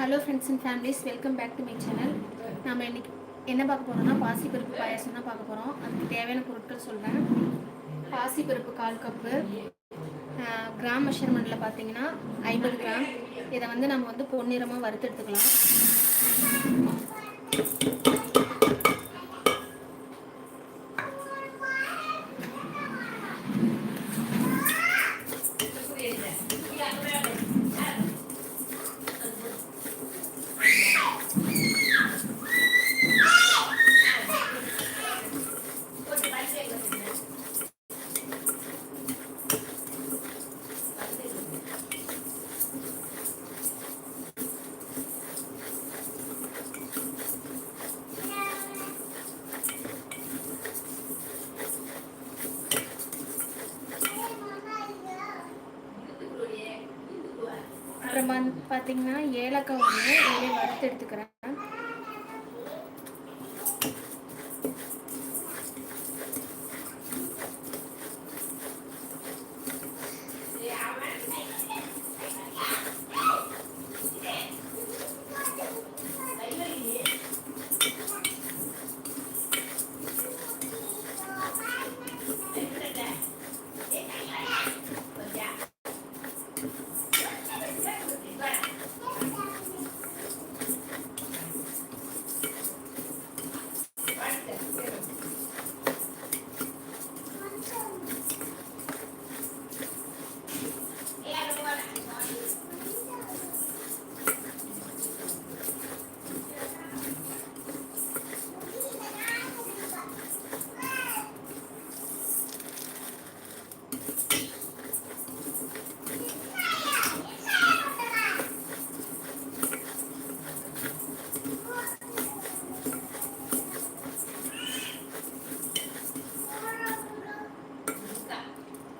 Hello friends and families welcome back to my channel நம்ம இன்னைக்கு என்ன பார்க்க போகிறோம்னா பாசிப்பருப்பு பாயாசம் தான் பார்க்க போகிறோம் அதுக்கு தேவையான பொருட்கள் சொல்கிறேன் பாசிப்பருப்பு கால் கப்பு கிராம் மெஷர்மெண்ட்டில் பார்த்தீங்கன்னா ஐம்பது கிராம். இதை வந்து நம்ம வந்து பொன்னிறமாக வறுத்து எடுத்துக்கலாம் வந்து பார்த்தீங்கன்னா ஏலக்காய் ஒன்று இதையே வறுத்து எடுத்துக்கிறேன்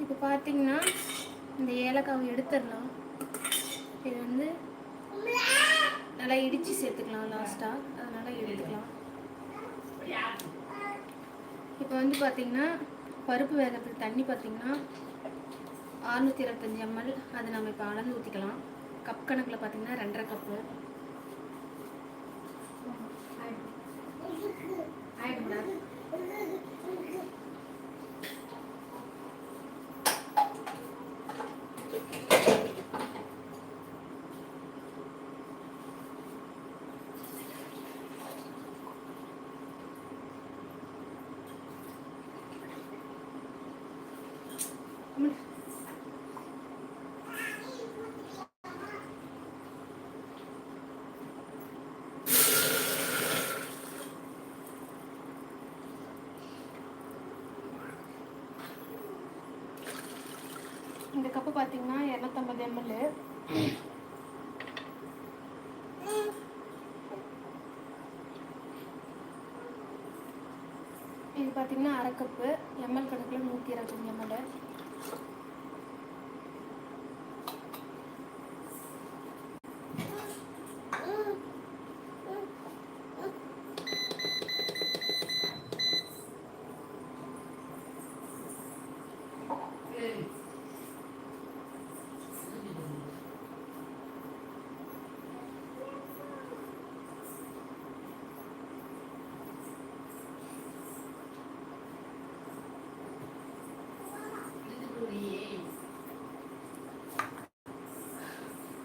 இப்போ பார்த்தீங்கன்னா இந்த ஏலக்காவை எடுத்துடலாம் இது வந்து நல்லா இடித்து சேர்த்துக்கலாம் லாஸ்ட்டாக அதனால் எடுத்துக்கலாம். இப்போ வந்து பார்த்தீங்கன்னா பருப்பு வேகத்தில் தண்ணி பார்த்தீங்கன்னா அறுநூற்றி இருபத்தஞ்சி எம்எல் அதை நம்ம இப்போ அளந்து ஊற்றிக்கலாம் கப் கணக்கில் பார்த்தீங்கன்னா ரெண்டரை கப்பு ஆயிடுங்களா இந்த கப்பு பார்த்தீங்கன்னா இரநூத்தம்பது எம்எல் இது பார்த்தீங்கன்னா அரை கப்பு எம்எல் கணக்கில் நூற்றி இருபத்தஞ்சி எம்எல்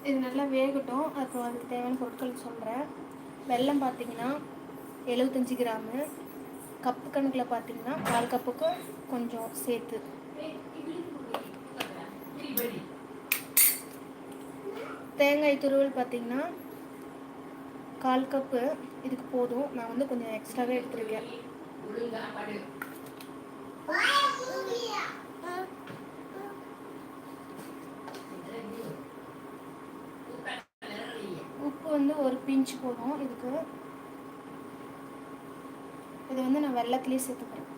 இது நல்லா வேகட்டும். அப்புறம் அதுக்கு தேவையான பொருட்கள் சொல்கிறேன் வெல்லம் பார்த்தீங்கன்னா எழுபத்தஞ்சி கிராமு. கப்பு கணக்கில் பார்த்தீங்கன்னா கால் கப்புக்கு கொஞ்சம் சேர்த்து. தேங்காய் துருவல் பார்த்தீங்கன்னா கால் கப்பு. இதுக்கு போதும். நான் வந்து கொஞ்சம் எக்ஸ்ட்ராவே எடுத்திருக்கேன் உப்பு வந்து ஒரு பிஞ்ச் போதும். இதுக்கு இது வந்து நான் வெள்ளத்துலேயே சேர்த்துக்கிறேன்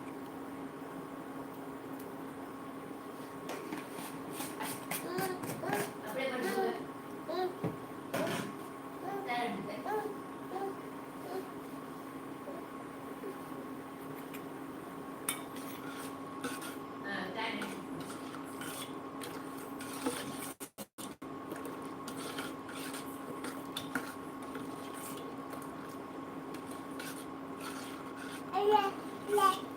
Yeah, yeah.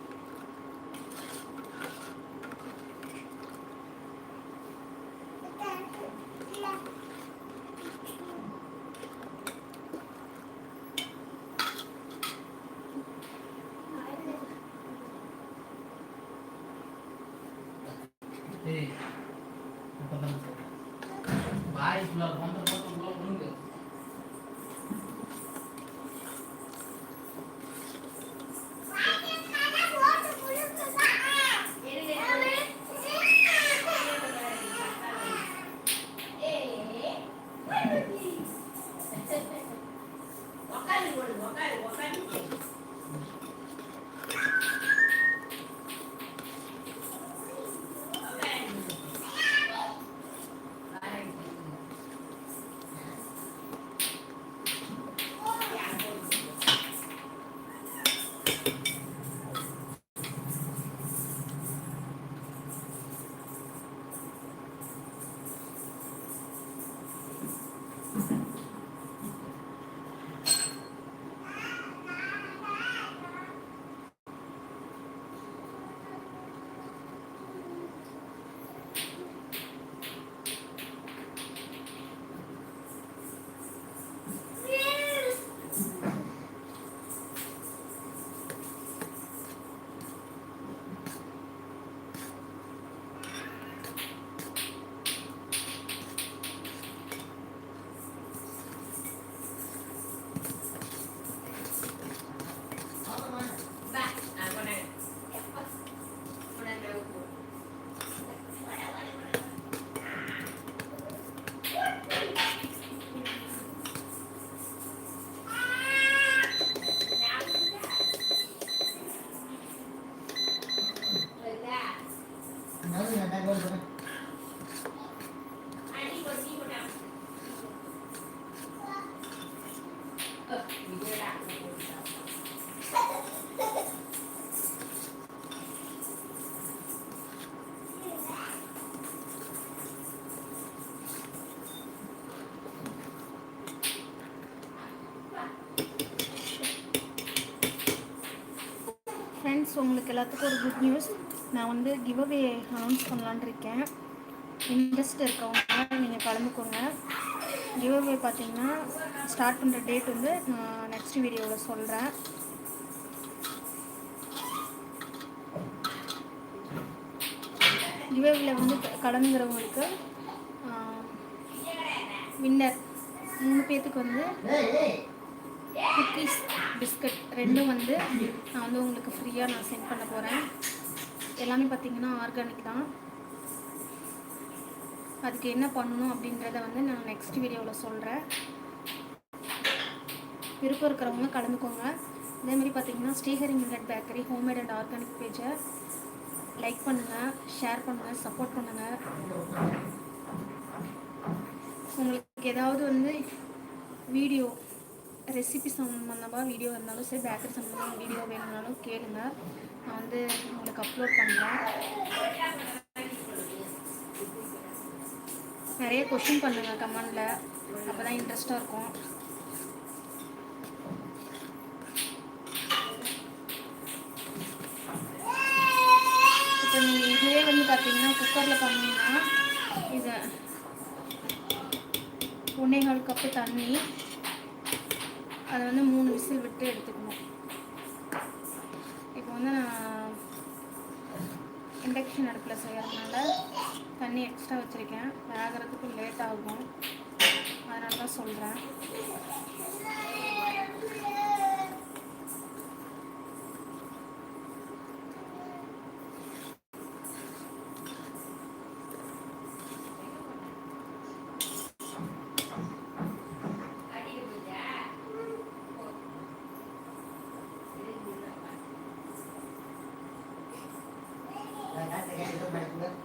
உங்களுக்கு எல்லாத்துக்கும் ஒரு குட் நியூஸ் நான் வந்து கிவ் அவே அனௌன்ஸ் பண்ணலான்னு இருக்கேன். இன்ட்ரெஸ்ட் இருக்கவங்க நீங்கள் கலந்துக்கோங்க. கிவ் அவே பார்த்தீங்கன்னா ஸ்டார்ட் பண்ணுற டேட் வந்து நான் நெக்ஸ்ட் வீடியோவில் சொல்கிறேன் கிவ்அவேல வந்து க- கலந்துக்கிறவங்களுக்கு வின்னர் மூணு பேர்த்துக்கு வந்து குக்கீஸ் பிஸ்கட் ரெண்டும் வந்து நான் வந்து உங்களுக்கு ஃப்ரீயாக நான் சென்ட் பண்ண போகிறேன் எல்லாமே பார்த்தீங்கன்னா ஆர்கானிக் தான். அதுக்கு என்ன பண்ணணும் அப்படின்றத வந்து நான் நெக்ஸ்ட் வீடியோவில் சொல்கிறேன் விருப்பம் இருக்கிறவங்க கலந்துக்கோங்க. அதேமாதிரி பார்த்தீங்கன்னா Srihari millet bakery homemade and organic பேஜை லைக் பண்ணுங்கள் ஷேர் பண்ணுங்கள் சப்போர்ட் பண்ணுங்கள் உங்களுக்கு ஏதாவது வந்து வீடியோ ரெசிபி சம்மந்தமாக வீடியோ இருந்தாலும் சரி பேக்கரி சம்மந்தமாக வீடியோ வேணும்னாலும் கேளுங்க. நான் வந்து உங்களுக்கு அப்லோட் பண்ணுறேன் நிறைய கொஷின் பண்ணுங்க கமெண்டில் அப்போ தான் இன்ட்ரெஸ்ட்டாக இருக்கும். இப்போ நீங்கள் இதுவே வந்து பார்த்தீங்கன்னா குக்கரில் பண்ணிங்கன்னா இதை ஒன்றேகால் கப்பு தண்ணி அதை வந்து மூணு விசில் விட்டு எடுத்துக்கணும். இப்போ வந்து நான் இண்டக்ஷன் அடுப்பில் செய்கிறதுனால தண்ணி எக்ஸ்ட்ரா வச்சுருக்கேன். வேகிறதுக்கு லேட் ஆகும். அதனால தான் சொல்கிறேன் Thank.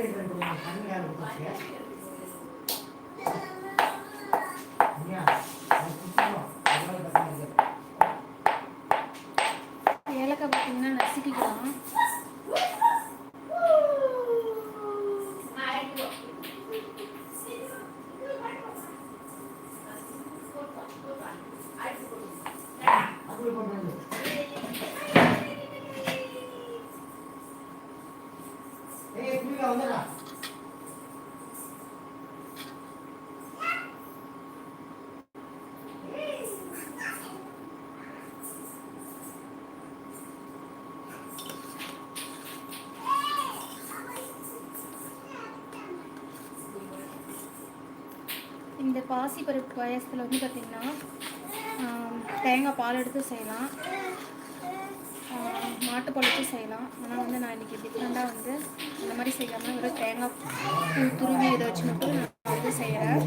Dengan Tuhan. பாசி பருப்பு பாயசத்தில் வந்து பார்த்திங்கன்னா தேங்காய் பால் எடுத்து செய்யலாம். மாட்டு மாட்டுப்பால் எடுத்து செய்யலாம். ஆனால் வந்து நான் இன்றைக்கி டிஃப்ரெண்ட்டாக வந்து இந்த மாதிரி செய்யாமல் வெறும் தேங்காய் துருவி இதை வச்சு மட்டும் நான் வந்து செய்கிறேன்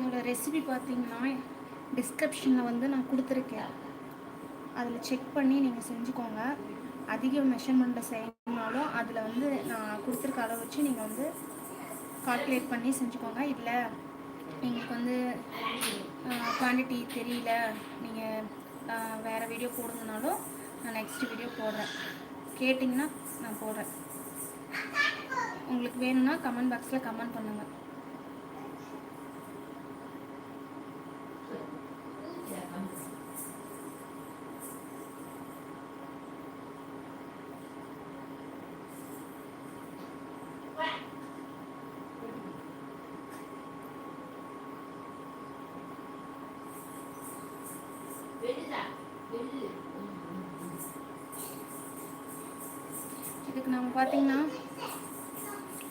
இதோட ரெசிபி பார்த்தீங்கன்னா டிஸ்கிரிப்ஷனில் வந்து நான் கொடுத்துருக்கேன். அதில் செக் பண்ணி நீங்கள் செஞ்சுக்கோங்க. அதிக மெஷர்மெண்ட்டில் செய்யணும்னாலும் அதில் வந்து நான் கொடுத்துருக்க அளவு வச்சு நீங்கள் வந்து கால்குலேட் பண்ணி செஞ்சுக்கோங்க. இல்லை எங்களுக்கு வந்து குவான்டிட்டி தெரியல. நீங்கள் வேறு வீடியோ போடுங்கனாலும் நான் நெக்ஸ்ட் வீடியோ போடுறேன். கேட்டிங்கன்னா நான் போடுறேன். உங்களுக்கு வேணும்னா கமெண்ட் பாக்ஸில் கமெண்ட் பண்ணுங்கள் இதுக்கு நம்ம பார்த்தீங்கன்னா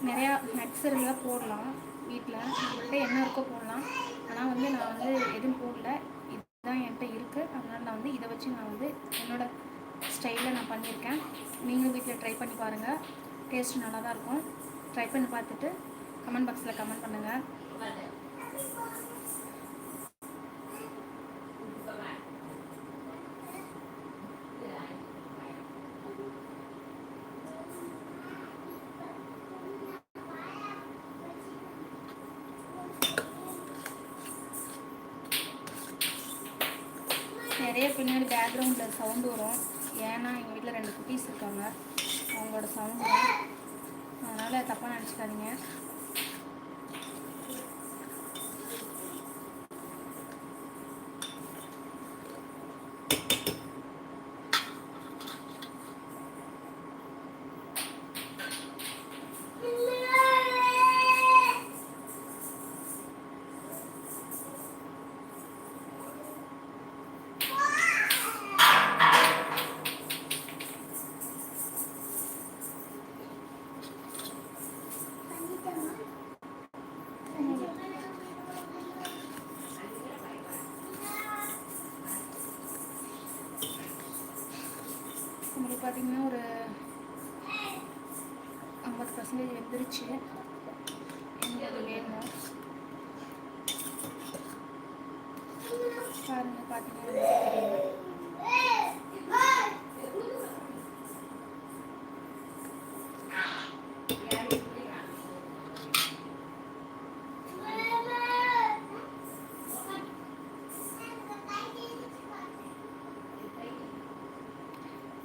நிறையா நட்ஸ் இருந்தால் போடலாம் வீட்டில். உங்கள்கிட்ட என்ன இருக்கோ போடலாம். ஆனால் வந்து நான் வந்து எதுவும் போடல. இதுதான் என்கிட்ட இருக்குது அதனால் நான் வந்து இதை வச்சு நான் வந்து என்னோடய ஸ்டைலில் நான் பண்ணியிருக்கேன். நீங்களும் வீட்டில் ட்ரை பண்ணி பாருங்கள் டேஸ்ட் நல்லா தான் இருக்கும். ட்ரை பண்ணி பார்த்துட்டு கமெண்ட் பாக்ஸில் கமெண்ட் பண்ணுங்கள் நிறைய பின்னாடி பேக்ரவுண்டில் சவுண்டு வரும். ஏன்னா எங்கள் வீட்டில் ரெண்டு குட்டீஸ் இருக்காங்க. அவங்களோட சவுண்டு அதனால் தப்பாக நினச்சிக்காதீங்க. பார்த்தீங்கன்னா ஒரு ஐம்பது பர்சன்டேஜ் வெந்துருச்சு எனக்கு அது வேணும் பாருங்க பார்த்தீங்கன்னா தெரியும்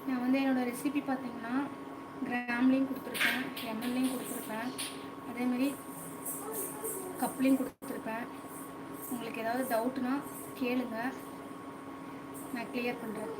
நான் வந்து என்னோடய ரெசிபி பார்த்தீங்கன்னா கிராம்லேயும் கொடுத்துருப்பேன் எம்எல்லையும் கொடுத்துருப்பேன் அதேமாரி கப்லேயும் கொடுத்துருப்பேன் உங்களுக்கு ஏதாவது டவுட்னா கேளுங்க. நான் கிளியர் பண்ணுறேன்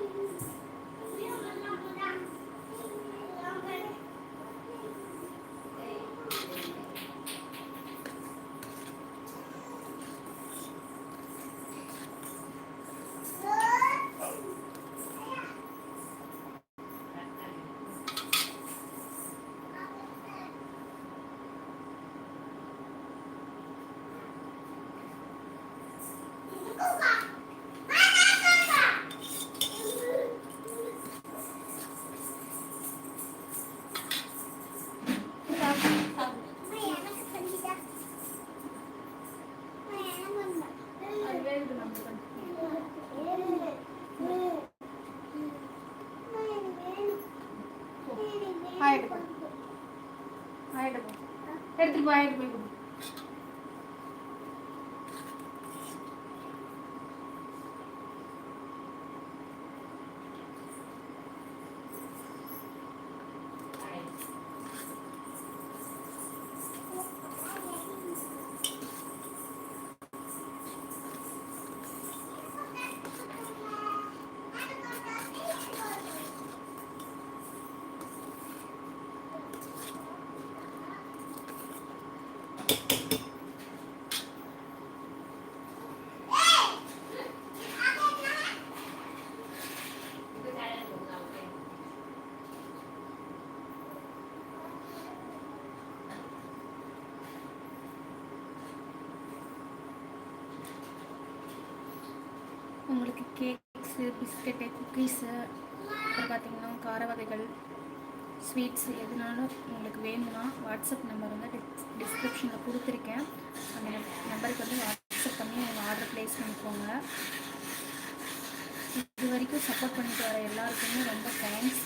wide உங்களுக்கு கேக்ஸு பிஸ்கட்டு குக்கீஸு அப்புறம் பார்த்தீங்கன்னா கார வகைகள் ஸ்வீட்ஸ் எதுனாலும் வேணும்னா வாட்ஸ்அப் நம்பர் வந்து டிஸ்கிரிப்ஷனில் கொடுத்துருக்கேன். அந்த நம்பருக்கு வந்து வாட்ஸ்அப் பண்ணி உங்கள் ஆர்டர் ப்ளேஸ் பண்ணிக்கோங்க. இது வரைக்கும் சப்போர்ட் பண்ணிட்டு வர எல்லாருக்குமே ரொம்ப தேங்க்ஸ்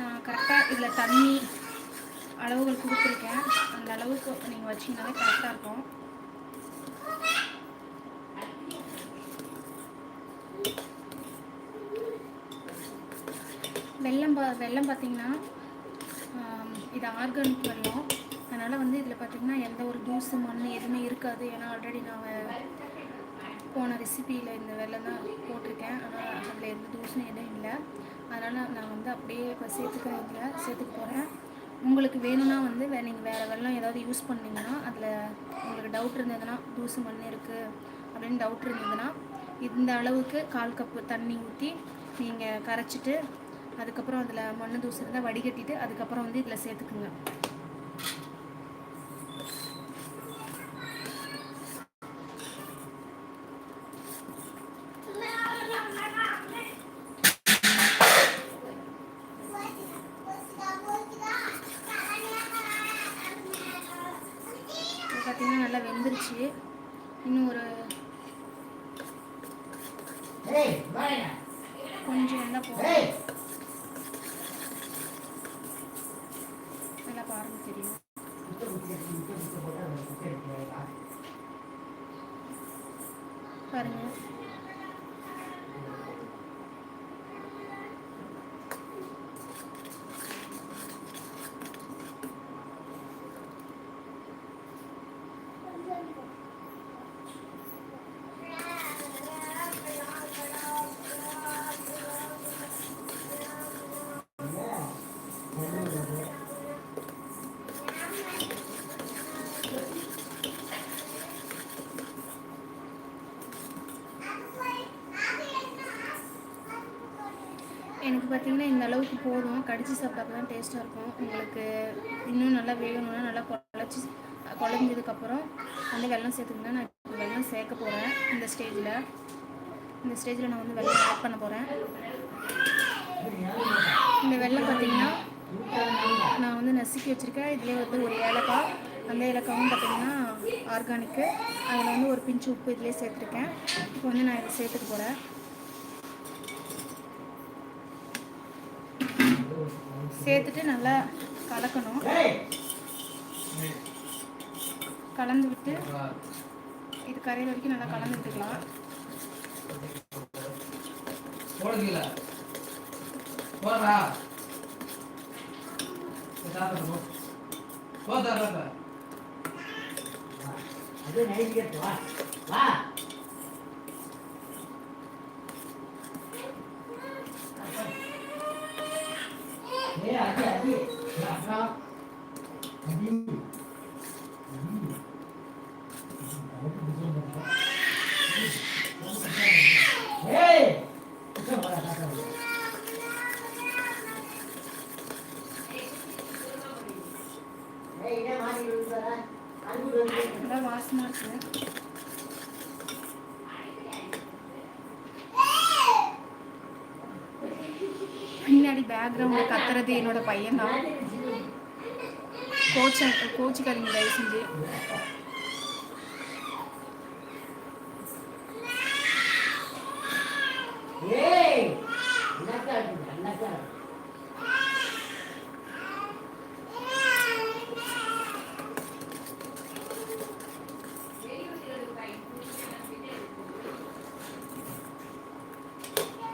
நான் கரெக்டாக இதில் தண்ணி அளவுகள் கொடுத்துருக்கேன். அந்த அளவுக்கு நீங்கள் வச்சிங்கனாலே கரெக்டாக இருக்கும். வெல்லம் பார்த்தீங்கன்னா இது ஆர்கானிக் வெல்லம் அதனால் வந்து இதில் பார்த்தீங்கன்னா எந்த ஒரு தூசு மண் எதுவுமே இருக்காது. ஏன்னா ஆல்ரெடி நான் போன ரெசிபியில் இந்த வெல்லம் தான் போட்டிருக்கேன். ஆனால் அதில் எந்த தூசும் எதுவும் இல்லை. அதனால் நான் வந்து அப்படியே இப்போ சேர்த்துக்கிறேன் இதில் சேர்த்துக்க போகிறேன் உங்களுக்கு வேணும்னா வந்து வே நீங்கள் வேறு வெள்ளம் ஏதாவது யூஸ் பண்ணிங்கன்னா அதில் உங்களுக்கு டவுட் இருந்ததுன்னா தூசு மண் இருக்குது அப்படின்னு டவுட் இருந்ததுன்னா இந்த அளவுக்கு கால் கப்பு தண்ணி ஊற்றி நீங்கள் கரைச்சிட்டு அதுக்கப்புறம் அதில் மண் தூசி இருந்தால் வடிகட்டிட்டு அதுக்கப்புறம் வந்து இதில் சேர்த்துக்குங்க. அளவுக்கு போதும் கடிச்சு சாப்பிட்டா தான் டேஸ்ட்டாக இருக்கும். உங்களுக்கு இன்னும் நல்லா வேகணும்னா நல்லா குழச்சி குழஞ்சதுக்கப்புறம் வந்து வெள்ளம் சேர்த்துக்கங்க நான் வெள்ளம் சேர்க்க போகிறேன் இந்த ஸ்டேஜில் இந்த ஸ்டேஜில் நான் வந்து வெள்ளம் ஆட் பண்ண போகிறேன் இந்த வெள்ளம் பார்த்தீங்கன்னா நான் வந்து நசுக்கி வச்சுருக்கேன். இதுலேயே வந்து ஒரு ஏலக்காய் அந்த ஏலக்காவும் பார்த்தீங்கன்னா ஆர்கானிக்கு அதில் வந்து ஒரு பிஞ்சு உப்பு இதுலேயே சேர்த்துருக்கேன். இப்போ வந்து நான் இதை சேர்த்துக்க போகிறேன் சேர்த்துட்டு நல்லா கலக்கணும். கலந்து விட்டு இது கரையிற வரைக்கும் நல்லா கலந்து விட்டுக்கலாம். போடுங்கல பேக்ரவுண்டில் கத்துறது என்னோட பையன் தான் கோச்ச கோச்சிக்காதீங்க தயவு செஞ்சு Yeah என்னக்கா இருக்குது என்னக்கா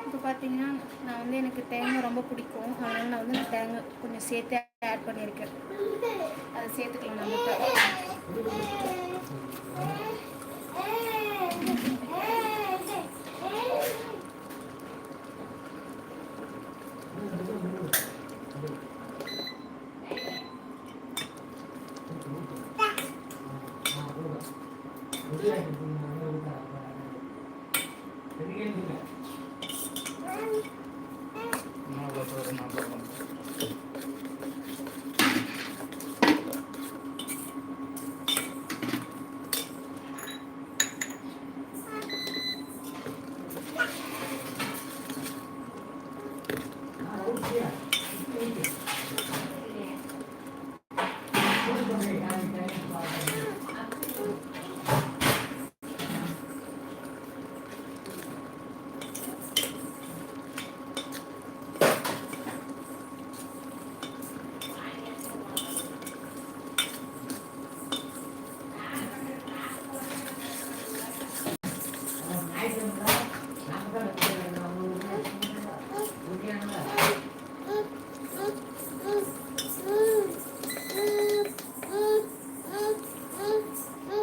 இப்போ பார்த்தீங்கன்னா நான் வந்து எனக்கு தேங்காய் ரொம்ப பிடிக்கும். அதனால நான் வந்து நான் தேங்காய் கொஞ்சம் சேர்த்து ஆட் பண்ணியிருக்கேன். அதை சேர்த்துக்கலாம் நம்ம இப்போ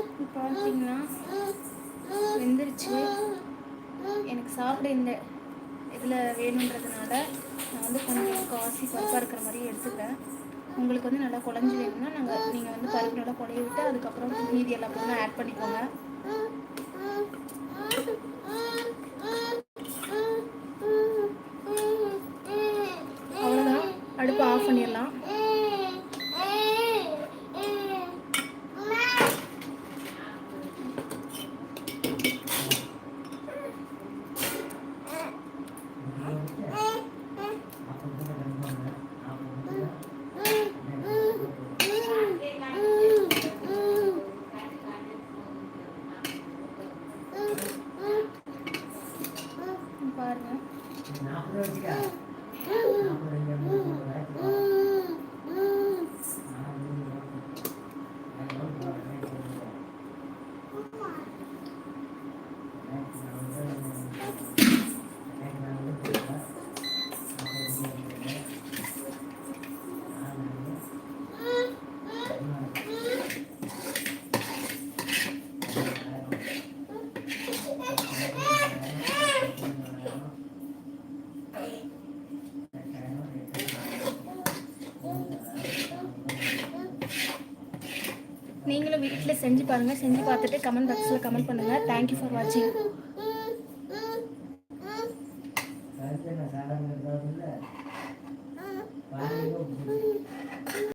இப்போ பார்த்தீங்கன்னா வெந்துருச்சு எனக்கு சாப்பிட இந்த இதில் வேணுன்றதுனால நான் வந்து கொஞ்சம் காசி பருப்பாக இருக்கிற மாதிரி எடுத்துக்கிறேன் உங்களுக்கு வந்து நல்லா குழஞ்சி வேணும்னா நாங்கள் நீங்கள் வந்து பருப்பு நல்லா குழைய விட்டு அதுக்கப்புறம் மீதி எல்லா பொருளும் ஆட் பண்ணிக்கோங்க. not really good. செஞ்சு பாருங்கள் செஞ்சு பார்த்துட்டு கமெண்ட் பாக்ஸில் கமெண்ட் பண்ணுங்கள் தேங்க்யூ ஃபார் வாட்சிங்